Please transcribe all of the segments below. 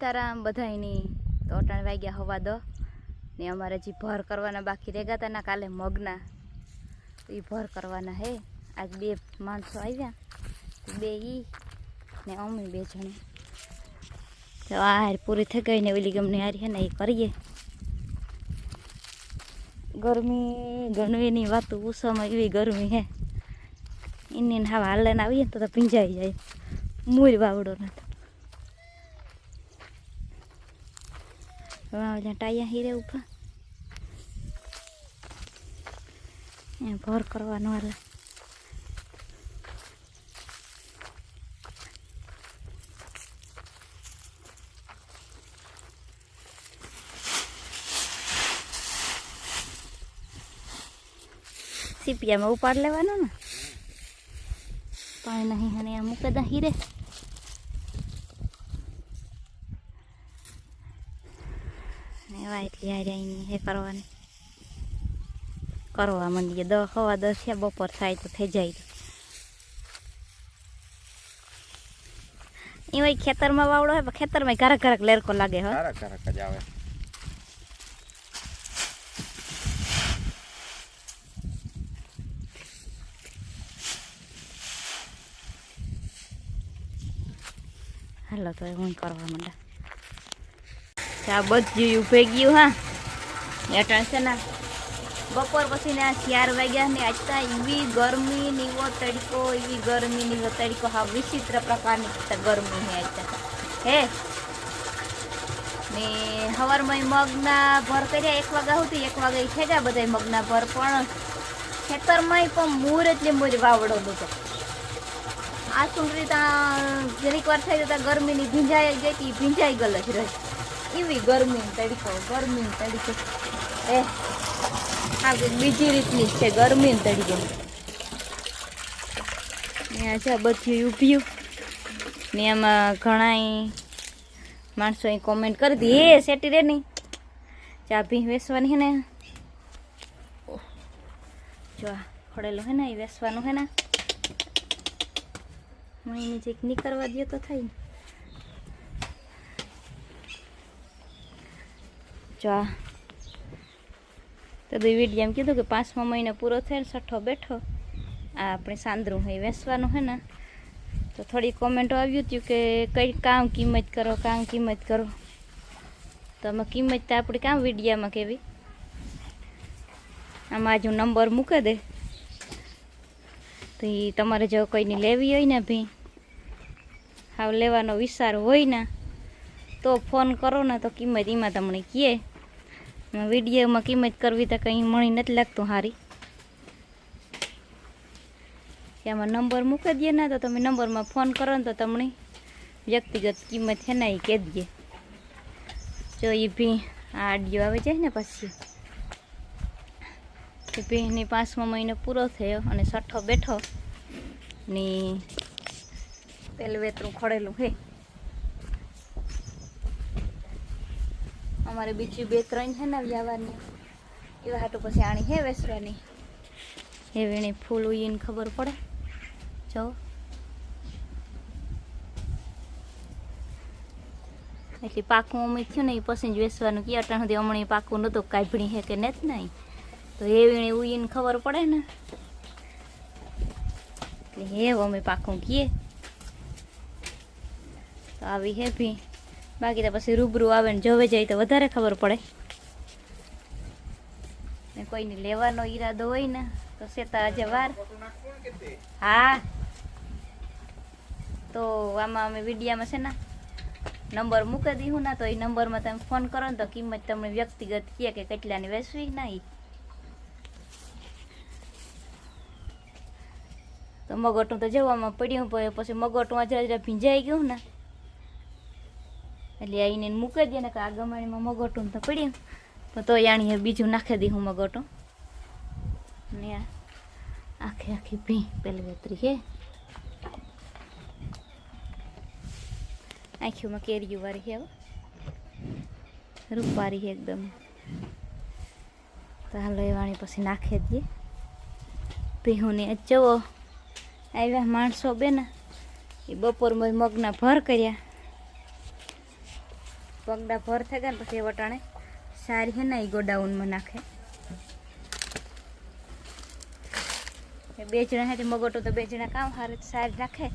સીતારામ બધાની તો અટાણ વાગ્યા હવા દો. ને અમારે જે ભર કરવાના બાકી રહેગા હતા ના કાલે મગના. એ ભર કરવાના હે. આજ બે માણસો આવ્યા. બે ઈ ને અમે બે જણે. તો આ હાર પૂરી થઈ ગઈ ને ઓલી ગમની હારી હે ને એ કરીએ. ગરમી ગણવીની વાતો ઉષામાં એવી ગરમી હે. એની હા હાલે આવીએ ને તો ભીંજાઈ જાય. મૂર વાવડો ને તો વાવડા ટાયા હીરે ઉભા એ ભર કરવાનો હાલે સીપિયામાં ઉપાડ લેવાનો ને પાણી નહીં અને આ મૂકે દા હીરે એવા એટલી હારે અહીં હે કરવાની. કરવા માંડીએ. દસ હવા દસ છે બપોર થાય તો થઈ જાય. તો એમાં ખેતરમાં વાવડો હોય ખેતરમાં ઘરક ઘરક લેરકો લાગે હો. સારા જ આવે. હાલો તો હું કરવા માંડા આ બધું ઉભે ગયું, હા. એટલે છે ને બપોર પછી ને ચાર વાગ્યા ને આજતા એવી ગરમી ને એવો તડકો, એવી ગરમી ને તડકો, હા, વિચિત્ર પ્રકારની ગરમી હે આજતા હે? ને સવારમાં મગના ભર કર્યા, એક વાગ્યા સુધી, એક વાગે ખેડ્યા બધા મગના ભર, પણ ખેતરમાં પણ મૂર એટલે મૂર વાવડો બધો. આ સુંદરી ત્યાં જરીક વાર થઈ જતા ગરમીની ભીંજાઈ ગઈ હતી ભીંજાઈ ગયેલ જ રહી. એવી ગરમી તડકો ગરમી તડકો. એ કંઈક બીજી રીતની છે, ગરમી તડકો. આ છે બધું ઊભ્યું ને એમાં ઘણાય માણસો અહીં કોમેન્ટ કરી દી એ સેટી રે નહીં ચા ભી વેસવાની હે ને? જો ખડેલું હે ને, એ વેસવાનું હે ને. હું એની જે નીકળવા દે તો થાય ને. જો તો વીડિયો એમ કીધું કે પાંચમો મહિનો પૂરો થયો ને છઠ્ઠો બેઠો. આ આપણે સાંદરું હોય વેસવાનું હે ને. તો થોડી કોમેન્ટો આવ્યું હતું કે કઈ કામ કિંમત કરો, કામ કિંમત કરો. તો અમે કિંમત તો આપણે કામ વિડીયામાં કેવી? આમાં આજુ નંબર મૂકી દે. તો એ તમારે જો કોઈની લેવી હોય ને ભી, હાવ લેવાનો વિચાર હોય ને, તો ફોન કરો ને તો કિંમત એમાં તમને કહે. વિડીયોમાં કિંમત કરવી તો કંઈ મણી નથી લાગતું સારી એમાં નંબર મૂકી દઈએ ને તો તમે નંબરમાં ફોન કરો ને તો તમને વ્યક્તિગત કિંમત છે ને એ કહી દઈએ. જો એ ભી આડિયો આવી જાય ને પછી. તો ભીની પાંચમો મહિનો પૂરો થયો અને છઠ્ઠો બેઠો ને પેલું વેતરું ખોડેલું હે. અમારે બીજી બે ત્રણ છે ને વ્યવહારની એવા હાટું પછી આણી હે વેસવાની. હે વીણી ફૂલ ઉઈને ખબર પડે. જો. એટલે પાકું અમે થયું ને એ પછી જ વેસવાનું. કે અટાણ સુધી હમણાં પાકું નહોતું કાઢણી હે કે નથી નહીં તો એ વીણી ઉઈને ખબર પડે ને. એટલે હે અમે પાકું કીએ. તો આવી હે ભી. બાકી તો પછી રૂબરૂ આવે ને જોવે જાય તો વધારે ખબર પડે. ને કોઈને લેવાનો ઈરાદો હોય ને, તો સેતા આજે વાર. હા. તો આમાં અમે વિડીયામાં છે ને, નંબર મૂકી દીધું ને, તો એ નંબરમાં તમે ફોન કરો ને, તો કિંમત તમને વ્યક્તિગત કહે કે કેટલાની વેચવી ના એ તો મગોટું તો જવામાં પડ્યું પછી મગોટું આજે જરા ભીંજાઈ ગયું ને એટલે આઈને મૂકી દે ને કે આ ગમાણીમાં મગોટું તો પડ્યું. પણ તો યાણી બીજું નાખી દી હું મગોટું. ને આખી આખી ભી પેલી વેતરી હે. આંખીઓમાં કેરીયું વાળી હો. રૂપારી હે એકદમ. તો હાલો એ વાણી પછી નાખી દઈએ. ભીહુને જવો આવ્યા માણસો બેના. એ બપોરમાં મગના ભર કર્યા. પગડા ભર થઈ ગયા ને પછી વટાણે સારી હે ને એ ગોડાઉનમાં નાખે. બે જણા હે મગોટો તો બે જણા કામ હારે સારી રાખે.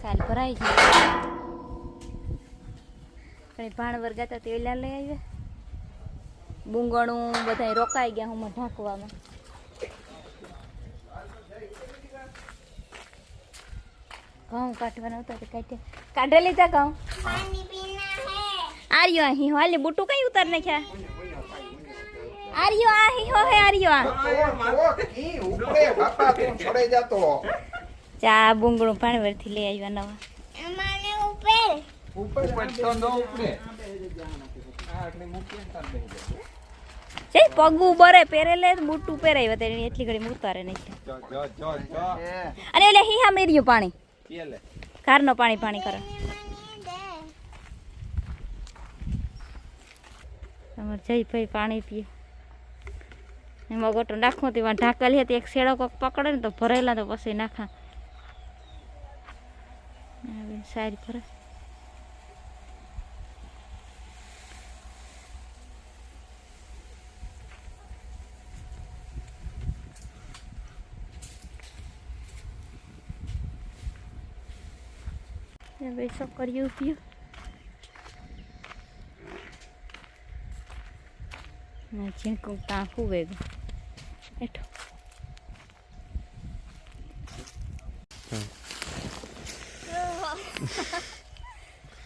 સારી ભરાઈ જાય કઈ ભાણ ગાતા તે ઓલા લઈ આવ્યા. બુંગણું બધા રોકાઈ ગયા હું ઢાંકવામાં. ઘઉં કાઢવાના હતા તે કાઢ્યા કાઢે લીધા ઘઉં? આર્યો અહીં હાલે બુટું કઈ ઉતાર નાખ્યા? આર્યો આ અહીં હો હે આર્યો આ. ચા બુંગળું પાણીવરથી લઈ આવ્યા નવા. છે પગું બરે પહેરેલે બુટું પહેરાવ્યા તેની એટલી ઘડી ઉતારે નહીં અને એટલે હિહા મેર્યું પાણી. કારનો પાણી પાણી કરે. તમારે જઈ ભાઈ પાણી પીએ. એમાં ગોટો નાખો તેમાં ઢાંકેલી હતી, એક શેડો કોક પકડે ને તો ભરેલા તો પછી નાખા. સારી ભરે. ભાઈ છોકરીઓ પીયું ના ઝીણકું ટાંકું વેગું એઠો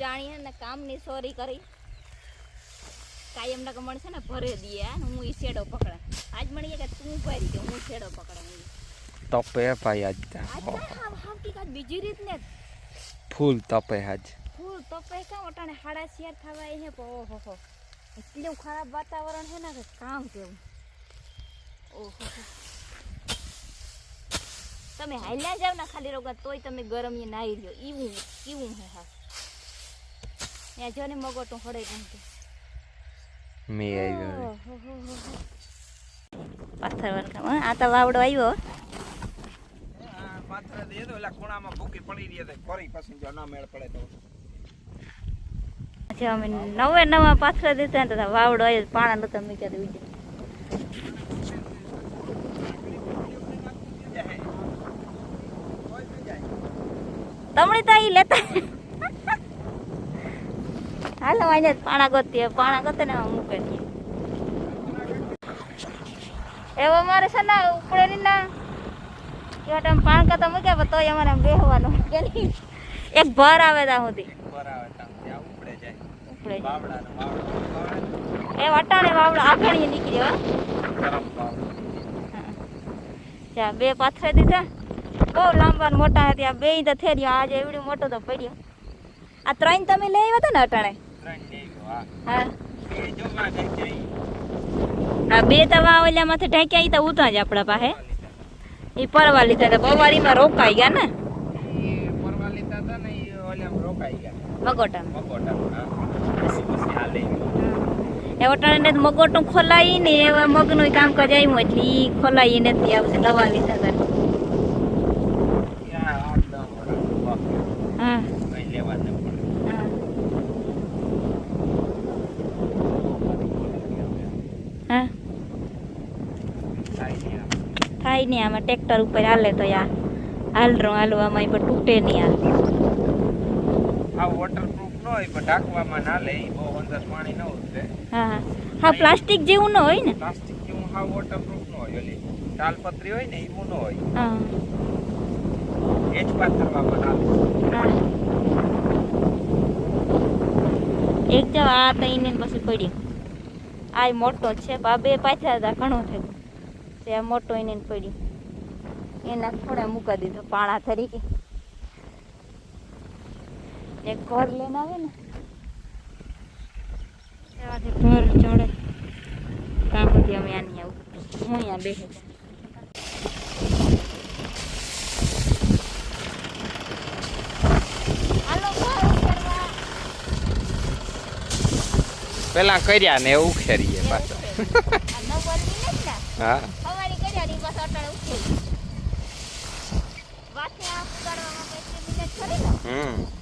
જાણીએ ને કામની સોરી કરી. કાયમ ના કમણ છે ને ભરે દઈએ હા, હું ઈ શેડો પકડા. આજ મળીએ કે તું ભરી દે હું શેડો પકડે. તો પે ભાઈ આજ હાવ હાવ બીજી રીત ને ફૂલ તપે હાજ. ફૂલ તપે પૈ ઓટાણે હાડા શેર થવા હે પો ઓહો હો. એટલું ખરાબ વાતાવરણ હે ને કે કામ કેવું. ઓહો. તમે હાલ્યા જાવ ને ખાલી રોગા તોય તમે ગરમ એ નાઈ રહ્યો. એવું કેવું હે હા ત્યાં જો ને મગો તો હડે કેમ કે મે આવ્યો. પાથર વરખા હા, આ તો વાવડો આવ્યો હો. દે તો એટલે ખૂણામાં ભૂકી પડી રહી છે. ફરી પછી જો ના મેળ પડે તો. જે અમે નવે નવા પાથરા દેતા ને વાવડો એ પાણા નતા મૂક્યા બીજે. તમણી તો ઈ લેતા હાલો, અહીંયા પાણા ગોતીએ, પાણા ગોતે ને મૂકે એવો મારે છે ને ઉપડે ની ના કે તમે પાણ કાતા મૂક્યા પણ તોય અમારે આમ બેહવાનું. એક ભર આવે ત્યાં સુધી. ઉપડે જાય. એ વટાણે વાવડો આખણી નીકળ્યો હો. ગરમ બાવડા ચા બે પાથરે દીધા. બહુ લાંબા ને મોટા હતી આ બે તો થઈ રહ્યો આજે એવડું મોટો તો પડ્યો. આ ત્રણ તમે લઈ આવ્યા હતા ને અટાણે? હા. આ બે તવા ઓલા માથે ઢાંક્યા તો ઉતા જ આપણા પાસે. એ પરવા લીધા હતા બવારીમાં રોકાઈ ગયા ને? એ પરવા લીધા હતા ને એ ઓલા રોકાઈ ગયા. મગોટા મકોટા હા. પછી પછી ગયો એ વટાણે ને મગોટું ખોલાઈ ને એવા મગનું કામકાજ આવ્યું એટલે એ ખોલાઈ નથી આવશે દવા લીધા હતા લેવા ન પડે. હા. હા થાય નહીં આમ. ટ્રેક્ટર ઉપર હાલે તો યાર હાલરો હાલવામાં પણ તૂટે નહીં હાલ. આ વોટરપ્રૂફ ન હોય પણ ઢાંકવામાં ના લે બહુ અંદર પાણી ન ઉતરે. હા હા. પ્લાસ્ટિક જેવું ન હોય ને? પ્લાસ્ટિક જેવું હા વોટરપ્રૂફ ન હોય ઓલી તાલપત્રી હોય ને એવું ન હોય. હા. એ જ પાથરવામાં ના હા. એક જવા આ પછી પડ્યો આ મોટો છે બા બે પાછા હતા ઘણો થયું. તે આ મોટો એને પડી એના થોડા મૂકા દીધો પાણા તરીકે. એક ઘર લઈને આવે ને. ત્યાંથી ઘર ચડે. ત્યાં સુધી અમે આની આવું હું અહીંયા બેસે હાલો પેલા કર્યા ને એવું ખેરીએ પાછા હા. 嗯。